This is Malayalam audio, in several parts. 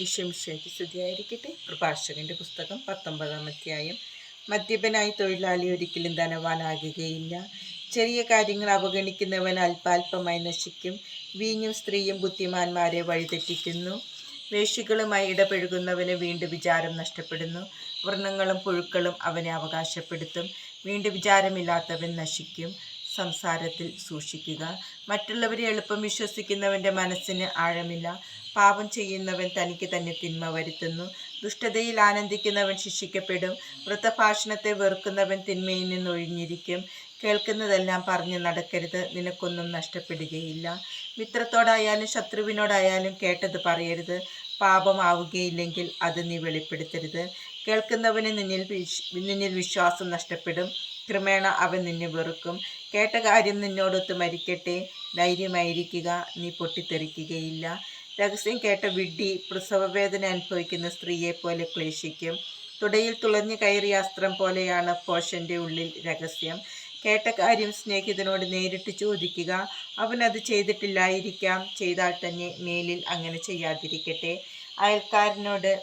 ഈശ്വമിശയ്ക്ക് സ്തുതിയായിരിക്കട്ടെ. പ്രഭാഷകന്റെ പുസ്തകം പത്തൊമ്പതാം അധ്യായം. മദ്യപനായി തൊഴിലാളി ഒരിക്കലും ധനവാനാകുകയില്ല. ചെറിയ കാര്യങ്ങൾ അവഗണിക്കുന്നവൻ അല്പാൽപമായി നശിക്കും. വീഞ്ഞും സ്ത്രീയും ബുദ്ധിമാന്മാരെ വഴിതെറ്റിക്കുന്നു. വേഷികളുമായി ഇടപഴകുന്നവന് വീണ്ടും വിചാരം നഷ്ടപ്പെടുന്നു. വ്രണങ്ങളും പുഴുക്കളും അവനെ അവകാശപ്പെടുത്തും. വീണ്ടും വിചാരമില്ലാത്തവൻ നശിക്കും. സംസാരത്തിൽ സൂക്ഷിക്കുക. മറ്റുള്ളവരെ എളുപ്പം വിശ്വസിക്കുന്നവന്റെ മനസ്സിന് ആഴമില്ല. പാപം ചെയ്യുന്നവൻ തനിക്ക് തന്നെ തിന്മ വരുത്തുന്നു. ദുഷ്ടതയിൽ ആനന്ദിക്കുന്നവൻ ശിക്ഷിക്കപ്പെടും. വൃത്തഭാഷണത്തെ വെറുക്കുന്നവൻ തിന്മയിൽ നിന്നൊഴിഞ്ഞിരിക്കും കേൾക്കുന്നതെല്ലാം പറഞ്ഞ് നടക്കരുത്. നിനക്കൊന്നും നഷ്ടപ്പെടുകയില്ല. മിത്രത്തോടായാലും ശത്രുവിനോടായാലും കേട്ടത് പറയരുത്. പാപമാവുകയില്ലെങ്കിൽ അത് നീ വെളിപ്പെടുത്തരുത്. കേൾക്കുന്നവന് നിന്നിൽ നിന്നിൽ വിശ്വാസം നഷ്ടപ്പെടും. ക്രമേണ അവൻ നിന്നെ വെറുക്കും. കേട്ട കാര്യം നിന്നോടൊത്ത് മരിക്കട്ടെ. ധൈര്യമായിരിക്കുക. നീ പൊട്ടിത്തെറിക്കുകയില്ല. രഹസ്യം കേട്ട വിഡ്ഢി പ്രസവവേദന അനുഭവിക്കുന്ന സ്ത്രീയെ പോലെ ക്ലേശിക്കും. തുടയിൽ തുളഞ്ഞു കയറിയ അസ്ത്രം പോലെയാണ് പോഷന്റെ ഉള്ളിൽ രഹസ്യം. കേട്ട കാര്യം സ്നേഹിതനോട് നേരിട്ട് ചോദിക്കുക. അവൻ അത് ചെയ്തിട്ടില്ലായിരിക്കാം. ചെയ്താൽ തന്നെ മേലിൽ അങ്ങനെ ചെയ്യാതിരിക്കട്ടെ. അയൽക്കാരനോട്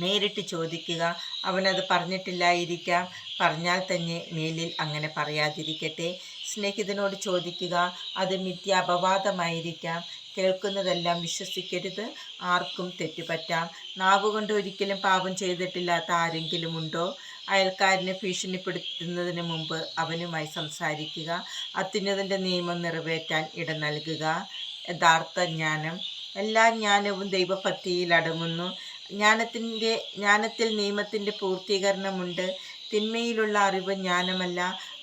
നേരിട്ട് ചോദിക്കുക. അവനത് പറഞ്ഞിട്ടില്ലായിരിക്കാം. പറഞ്ഞാൽ തന്നെ മേലിൽ അങ്ങനെ പറയാതിരിക്കട്ടെ. സ്നേഹിതനോട് ചോദിക്കുക. അത് മിഥ്യാപവാദമായിരിക്കാം. കേൾക്കുന്നതെല്ലാം വിശ്വസിക്കരുത്. ആർക്കും തെറ്റുപറ്റാം. നാവുകൊണ്ട് ഒരിക്കലും പാപം ചെയ്തിട്ടില്ലാത്ത ആരെങ്കിലും ഉണ്ടോ? അയൽക്കാരനെ ഭീഷണിപ്പെടുത്തുന്നതിന് മുമ്പ് അവനുമായി സംസാരിക്കുക. അത്യുന്നതിന്റെ നിയമം നിറവേറ്റാൻ ഇട നൽകുക. യഥാർത്ഥ ജ്ഞാനം. എല്ലാ ജ്ഞാനവും ദൈവഭക്തിയിൽ അടങ്ങുന്നു. ജ്ഞാനത്തിന്റെ ജ്ഞാനത്തിൽ നിയമത്തിന്റെ പൂർത്തീകരണമുണ്ട്. തിന്മയിലുള്ള അറിവ് ജ്ഞാനമല്ല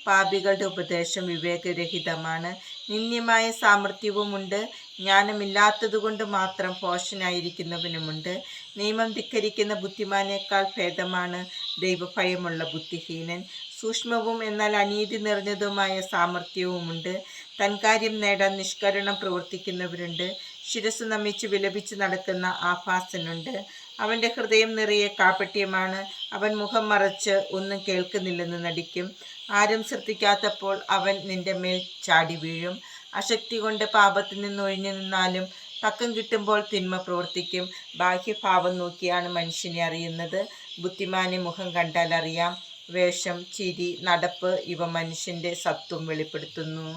പാപികളുടെ ഉപദേശം വിവേകരഹിതമാണ്. നിന്ദ്യമായ സാമർഥ്യവുമുണ്ട് ജ്ഞാനമില്ലാത്തതുകൊണ്ട് മാത്രം പോഷനായിരിക്കുന്നവനുമുണ്ട് നിയമം ധിക്കരിക്കുന്ന ബുദ്ധിമാനേക്കാൾ ഭേദമാണ് ദൈവഭയമുള്ള ബുദ്ധിഹീനൻ. സൂക്ഷ്മവും എന്നാൽ അനീതി നിറഞ്ഞതുമായ സാമർഥ്യവുമുണ്ട്. തൻകാര്യം നേടാൻ നിഷ്കരണം പ്രവർത്തിക്കുന്നവരുണ്ട്. ശിരസ് നമിച്ച് വിലപിച്ച് നടക്കുന്ന ആഭാസനുണ്ട് അവന്റെ ഹൃദയം നിറയെ കാപ്പട്യമാണ് അവൻ മുഖം മറച്ച് ഒന്നും കേൾക്കുന്നില്ലെന്ന് നടിക്കും. ആരും ശ്രദ്ധിക്കാത്തപ്പോൾ അവൻ നിന്റെ മേൽ ചാടി വീഴും. അശക്തി കൊണ്ട് പാപത്തിൽ നിന്ന് ഒഴിഞ്ഞു നിന്നാലും തക്കം കിട്ടുമ്പോൾ തിന്മ പ്രവർത്തിക്കും. ബാഹ്യഭാവം നോക്കിയാണ് മനുഷ്യനെ അറിയുന്നത്. ബുദ്ധിമാനെ മുഖം കണ്ടാൽ അറിയാം. വേഷം ചിരി നടപ്പ് ഇവ മനുഷ്യന്റെ സത്വം വെളിപ്പെടുത്തുന്നു.